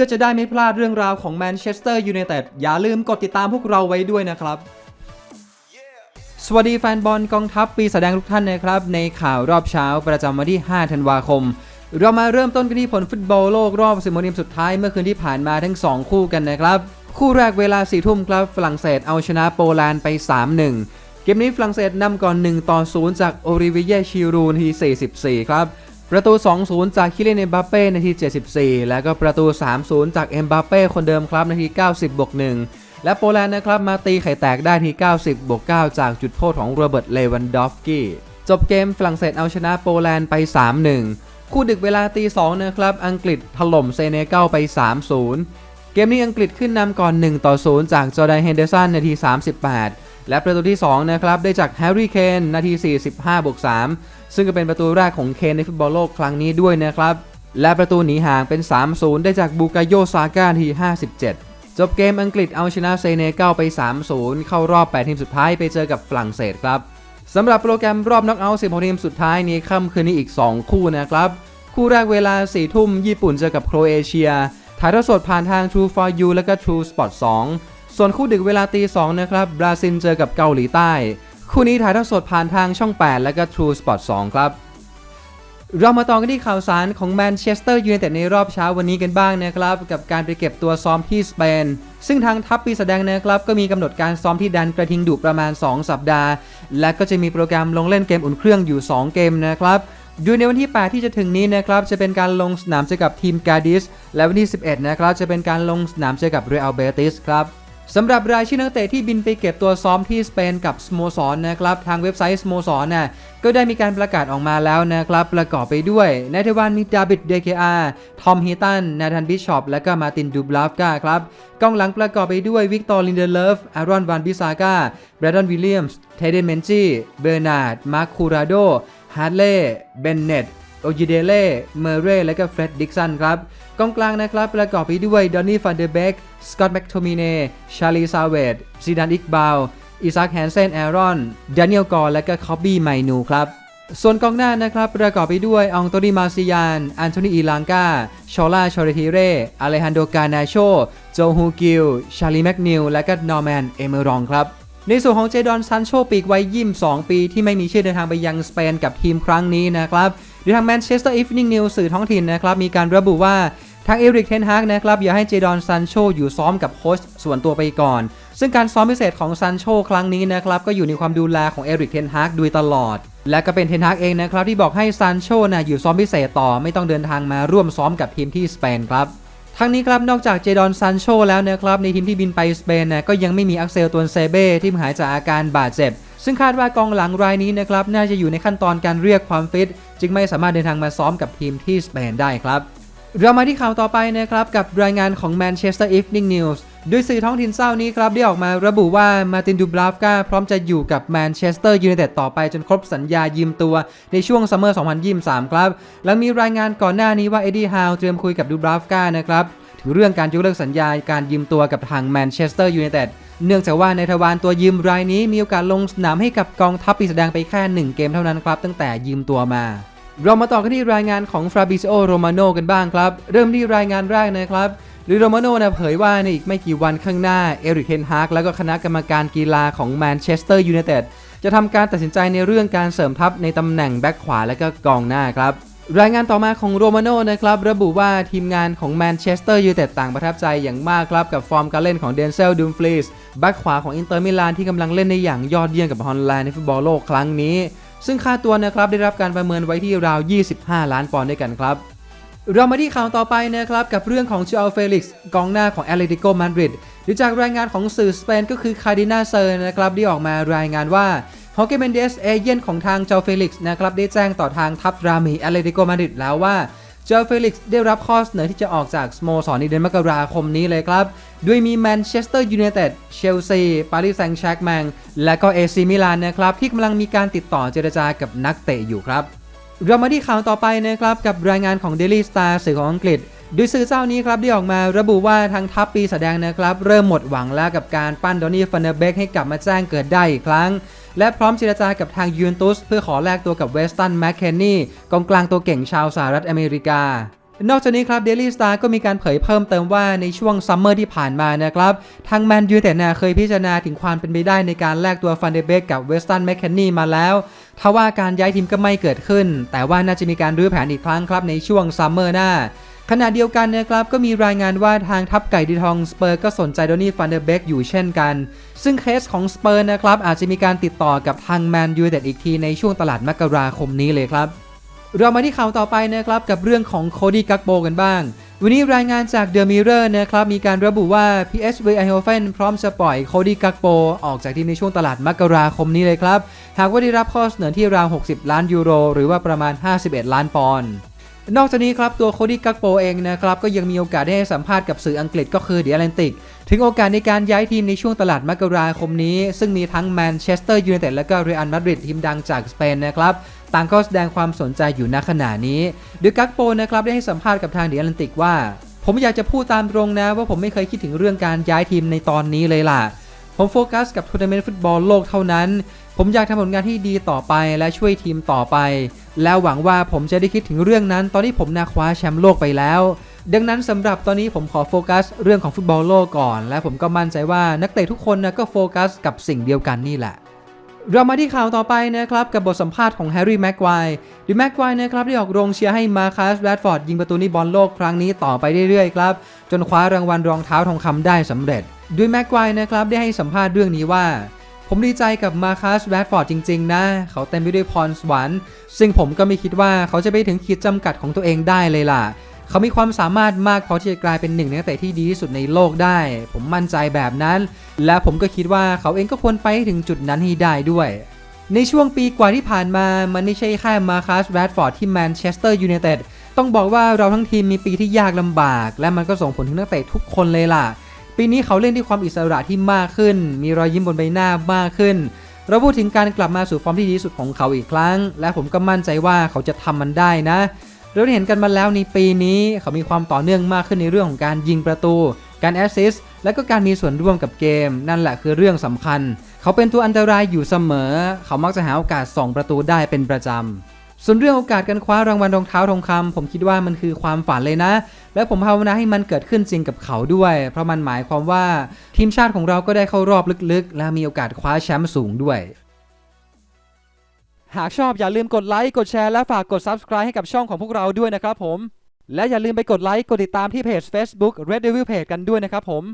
พื่อจะได้ไม่พลาดเรื่องราวของแมนเชสเตอร์ยูไนเต็ดอย่าลืมกดติดตามพวกเราไว้ด้วยนะครับ สวัสดีแฟนบอลกองทัพปีแสดงทุกท่านนะครับ ในข่าวรอบเช้าประจำวันที่ 5 ธันวาคม เรามาเริ่มต้นกันที่ผลฟุตบอลโลกรอบสิบโมงสุดท้ายเมื่อคืนที่ผ่านมาทั้ง 2 คู่กันนะครับ คู่แรกเวลา4ทุ่มครับฝรั่งเศสเอาชนะโปแลนด์ไป 3-1 เกมนี้ฝรั่งเศสนำก่อน 1 ต่อ 0 จากโอริเวียชิรูนที44 ครับ ประตู 2-0 จากคิเลนเอมบัปเป้นาที 74 แล้วก็ประตู 3-0 จากเอมบัปเป้คนเดิมครับนาที 90 บวก 1 และโปแลนด์นะครับมาตีไข่แตกได้ที่ 90 บวก 9 จากจุดโทษของโรเบิร์ต เลวันดอฟสกี้ จบเกมฝรั่งเศสเอาชนะโปแลนด์ไป 3-1 คู่ดึกเวลาตี 2 นะครับ อังกฤษถล่มเซเนกัลไป 3-0 เกมนี้อังกฤษขึ้นนำก่อน1ต่อ0จากจอร์แดนเฮนเดอร์สันนาที 38 และประตูที่ 2 นะครับได้จากแฮร์รี่เคนนาที 45บวก3 ซึ่งก็เป็นประตูแรกของเคนในฟุตบอลโลกครั้งนี้ด้วยนะครับ และประตูหนีห่างเป็น 3-0 ได้จากบูกาโยซาก้าที 57 จบเกมอังกฤษเอาชนะเซเนกัลไป 3-0 เข้ารอบ 8 ทีมสุดท้ายไปเจอกับฝรั่งเศสครับสำหรับโปรแกรมรอบน็อกเอาท์16ทีมสุดท้ายนี้ค่ำคืนนี้อีก 2 คู่นะครับ คู่แรกเวลา 4 ทุ่ม ญี่ปุ่นเจอกับโครเอเชีย ถ่ายทอดสดผ่านทาง True for You และก็ True Sport 2 ส่วนคู่ดึกเวลาตี2นะครับ บราซิลเจอกับเกาหลีใต้ คู่นี้ถ่ายทอดสดผ่านทางช่อง 8 และก็ True Sport 2 ครับ เรามาต่อกันที่ข่าวสารของแมนเชสเตอร์ยูไนเต็ดในรอบเช้าวันนี้กันบ้างนะครับ กับการไปเก็บตัวซ้อมที่สเปน ซึ่งทางทัพปีแสดงนะครับก็มีกำหนดการซ้อมที่แดันกระทิงดุประมาณ 2 สัปดาห์ และก็จะมีโปรแกรมลงเล่นเกมอุ่นเครื่องอยู่ 2 เกมนะครับโดยในวันที่ 8 ที่จะถึงนี้นะครับจะเป็นการลงสนามเจอกับทีมกาดิสและวันที่ 11 นะครับจะเป็นการลงสนามเจอกับเรอัลเบติสครับ สำหรับรายชื่อนักเตะที่บินไปเก็บตัวซ้อมที่สเปนกับสโมสรนะครับ ทางเว็บไซต์สโมสรน่ะก็ได้มีการประกาศออกมาแล้วนะครับ ประกอบไปด้วยนายทวานมิดาบิดเดเคอาทอมฮิตัน นาธานบิชอป และก็มาตินดูบลาฟกาครับกองหลังประกอบไปด้วยวิกตอร์ลินเดเลฟอารอนวานบิซาก้าแบรดอนวิลเลียมส์เทเดนเมนจีเบอร์นาร์ดมาร์คคูราโดฮาร์เล่เบนเน็ต โอจิเดเล่ เมเร่ และก็เฟร็ดดิกสันครับ กองกลางนะครับ ประกอบไปด้วยดอนนี่ฟันเดอร์เบกสกอตต์แมคโทมิเน่ ชาลีซาเวดซีดานอิกบาวอิซักแฮนเซนแอรอนดานิเอลกอร์และก็คอบบี้ไมนูครับ ส่วนกองหน้านะครับ ประกอบไปด้วยอองโตนีมาซิยานอันโทนีอีลังกาชอล่าชอริทีเร่อเลฮันโดกานาโชโจฮูกิล ชาลีแมกนิลและก็นอร์แมน เอเมรองครับในส่วนของเจดอนซันโชปีกวัยยี่สิบสองปีที่ไม่มีชื่อเดินทางไปยังสเปนกับทีมครั้งนี้นะครับ โดยทางแมนเชสเตอร์อีฟนิ่งนิวสื่อท้องถิ่นนะครับมีการระบุว่าทางเอริกเทนฮากนะครับอยากให้เจดอนซันโชอยู่ซ้อมกับโค้ชส่วนตัวไปก่อน ซึ่งการซ้อมพิเศษของซันโชครั้งนี้นะครับก็อยู่ในความดูแลของเอริกเทนฮากโดยตลอด และก็เป็นเทนฮากเองนะครับที่บอกให้ซันโชนะอยู่ซ้อมพิเศษต่อไม่ต้องเดินทางมาร่วมซ้อมกับทีมที่สเปนครับทั้งนี้ครับนอกจากเจดอนซันโชแล้วนะครับในทีมที่บินไปสเปนนะก็ยังไม่มีอักเซลตัวนเซเบ้ที่หายจากอาการบาดเจ็บ ซึ่งคาดว่ากองหลังรายนี้นะครับน่าจะอยู่ในขั้นตอนการเรียกความฟิต จึงไม่สามารถเดินทางมาซ้อมกับทีมที่สเปนได้ครับ เรามาที่ข่าวต่อไปนะครับกับรายงานของ Manchester Evening News โดยสื่อท้องถิ่นเศร้านี้ครับได้ออกมาระบุว่ามาตินดูบลาฟกาพร้อมจะอยู่กับแมนเชสเตอร์ยูไนเต็ดต่อไปจนครบสัญญายืมตัวในช่วงซัมเมอร์ 2023 ครับหลังมีรายงานก่อนหน้านี้ว่าเอ็ดดี้ฮาวเตรียมคุยกับดูบลาฟกานะครับ ถึงเรื่องการยกเลิกสัญญาการยืมตัวกับทางแมนเชสเตอร์ยูไนเต็ดเนื่องจากว่าในทวารตัวยืมรายนี้มีโอกาสลงสนามให้กับกองทัพปีแสดงไปแค่ 1 เกมเท่านั้นครับตั้งแต่ยืมตัวมาเรามาต่อกันที่รายงานของฟราบิซโอโรมาโนกันบ้างครับ เริ่มที่รายงานแรกนะครับหรือโรมาโนนะเผยว่าในอีกไม่กี่วันข้างหน้าเอริกเทนฮากแล้วก็คณะกรรมการกีฬาของแมนเชสเตอร์ยูไนเต็ดจะทำการตัดสินใจในเรื่องการเสริมทัพในตำแหน่งแบ็คขวาและก็กองหน้าครับ รายงานต่อมาของโรมาโนนะครับ ระบุว่าทีมงานของแมนเชสเตอร์ยูไนเต็ดต่างประทับใจอย่างมากครับ กับฟอร์มการเล่นของเดนเซลดูมฟลีสแบ็คขวาของอินเตอร์มิลานที่กำลังเล่นได้อย่างยอดเยี่ยมกับฮอลแลนด์ในฟุตบอลโลกครั้งนี้ ซึ่งค่าตัวนะครับได้รับการประเมินไว้ที่ราว 25 ล้านปอนด์ด้วยกันครับเรามาที่ข่าวต่อไปนะครับ กับเรื่องของจ o เฟลิกซ์กองหน้าของแอตเลติโกมาดริดหรือจากรายงานของสื่อสเปนก็คือคาร์ดินาเซอร์นะครับที่ออกมารายงานว่า ฮอเกเมนเดสเอเย่นของทางจ o เฟลิกซ์นะครับได้แจ้งต่อทางทัพรามีแอตเลติโกมาดริดแล้วว่าจ o เฟลิกซ์ได้รับข้อเสนอที่จะออกจากสโมสรในเดือนมกราคมนี้เลยครับ ด้วยมีแมนเชสเตอร์ยูไนเต็ด เชลซี ปารีสแซงต์แชร์กแมง และก็เอซีมิลานนะครับ ที่กำลังมีการติดต่อเจรจากับนักเตะอยู่ครับ เรามาที่ข่าวต่อไปนะครับ กับรายงานของ Daily Star สื่อของอังกฤษ โดยสื่อเจ้านี้ครับได้ออกมาระบุว่าทางทัพปีแสดงนะครับ เริ่มหมดหวังแล้วกับการปั้นดอนนี่ฟันเดอร์เบกให้กลับมาแจ้งเกิดได้อีกครั้ง และพร้อมเจรจากับทางยูนตุสเพื่อขอแลกตัวกับเวสตันแมคเคนนี่กองกลางตัวเก่งชาวสหรัฐอเมริกานอกจากนี้ครับ Daily Star ก็มีการเผยเพิ่มเติมว่าในช่วงซัมเมอร์ที่ผ่านมานะครับ ทางแมนยูแต่นาเคยพิจารณาถึงความเป็นไปได้ในการแลกตัวฟันเดเบกกับเวสตันแมคเคนนี่มาแล้วทว่าการย้ายทีมก็ไม่เกิดขึ้น แต่ว่าน่าจะมีการรื้อแผนอีกครั้งครับในช่วงซัมเมอร์หน้า ขณะเดียวกันนะครับก็มีรายงานว่าทางทัพไก่ดีทองสเปอร์ก็สนใจโดนี่ฟันเดอร์เบกอยู่เช่นกัน ซึ่งเคสของสเปอร์นะครับอาจจะมีการติดต่อกับทางแมนยูแต่อีกทีในช่วงตลาดมกราคมนี้เลยครับ เรามาที่ข่าวต่อไปนะครับกับเรื่องของโคดี้กักโบกันบ้าง วันนี้รายงานจากเดอะมิเรอร์นะครับมีการระบุว่า PSV Eindhoven พร้อมจะปล่อยโคดี้กักโบออกจากทีมในช่วงตลาดมกราคมนี้เลยครับหากว่าได้รับข้อเสนอที่ราว 60 ล้านยูโรหรือว่าประมาณ 51 ล้านปอนด์ นอกจากนี้ครับตัวโคดี้กักโปเองนะครับก็ยังมีโอกาสได้ให้สัมภาษณ์กับสื่ออังกฤษก็คือเด e a แลนติก ถึงโอกาสในการย้ายทีมในช่วงตลาดมกราคมนี้ ซึ่งมีทั้งแมนเชสเตอร์ยูไนเต็ดและก็เรอัลมาดริดทีมดังจากสเปนนะครับต่างก็แสดงความสนใจอยู่ณขณะนี้โดยกักโปนะครับได้ให้สัมภาษณ์กับทางเด e a แลนติกว่า ผมอยากจะพูดตามตรงนะ ว่าผมไม่เคยคิดถึงเรื่องการย้ายทีมในตอนนี้เลยล่ะผมโฟกัสกับทัวร์นาเมนต์ฟุตบอลโลกเท่านั้น ผมอยากทำผลงานที่ดีต่อไปและช่วยทีมต่อไป แล้วหวังว่าผมจะได้คิดถึงเรื่องนั้น ตอนที่ผมนาคว้าแชมป์โลกไปแล้ว ดังนั้นสำหรับตอนนี้ผมขอโฟกัสเรื่องของฟุตบอลโลกก่อน และผมก็มั่นใจว่านักเตะทุกคนนะก็โฟกัสกับสิ่งเดียวกันนี่แหละเรามาที่ข่าวต่อไปนะครับ กับบทสัมภาษณ์ของแฮร์รี่แม็กควายดิแม็กควายนะครับได้ออกโรงเชียร์ให้มาคัสแรดฟอร์ดยิงประตูในบอลโลกครั้งนี้ต่อไปเรื่อยๆครับ จนคว้ารางวัลรองเท้าทองคำได้สำเร็จด้วยแม็กควายนะครับได้ให้สัมภาษณ์เรื่องนี้ว่า ผมดีใจกับมาคัสแรดฟอร์ดจริง ๆ นะ เขาเต็มไปด้วยพรสวรรค์ ซึ่งผมก็ไม่คิดว่าเขาจะไปถึงขีดจำกัดของตัวเองได้เลยล่ะ เขามีความสามารถมากพอที่จะกลายเป็นหนึ่งในนักเตะที่ดีที่สุดในโลกได้ ผมมั่นใจแบบนั้น และผมก็คิดว่าเขาเองก็ควรไปให้ถึงจุดนั้นให้ได้ด้วยในช่วงปีกว่าที่ผ่านมา มันไม่ใช่แค่มาคัสแรดฟอร์ดที่แมนเชสเตอร์ยูไนเต็ด ต้องบอกว่าเราทั้งทีมมีปีที่ยากลำบาก และมันก็ส่งผลถึงนักเตะทุกคนเลยล่ะ ปีนี้เขาเล่นด้วยความอิสระที่มากขึ้น มีรอยยิ้มบนใบหน้ามากขึ้น เราพูดถึงการกลับมาสู่ฟอร์มที่ดีที่สุดของเขาอีกครั้ง และผมก็มั่นใจว่าเขาจะทำมันได้นะ เราได้เห็นกันมาแล้วในปีนี้ เขามีความต่อเนื่องมากขึ้นในเรื่องของการยิงประตู การแอสซิสต์และก็การมีส่วนร่วมกับเกม นั่นแหละคือเรื่องสำคัญ เขาเป็นตัวอันตรายอยู่เสมอ เขามักจะหาโอกาสส่องประตูได้เป็นประจำ ส่วนเรื่องโอกาสการคว้ารางวัลรองเท้าทองคำผมคิดว่ามันคือความฝันเลยนะ และผมภาวนาให้มันเกิดขึ้นจริงกับเขาด้วย เพราะมันหมายความว่าทีมชาติของเราก็ได้เข้ารอบลึกๆ และมีโอกาสคว้าแชมป์สูงด้วย หากชอบอย่าลืมกดไลค์กดแชร์และฝากกด Subscribe ให้กับช่องของพวกเราด้วยนะครับผม และอย่าลืมไปกดไลค์กดติดตามที่เพจ Facebook Red Devil Page กันด้วยนะครับผม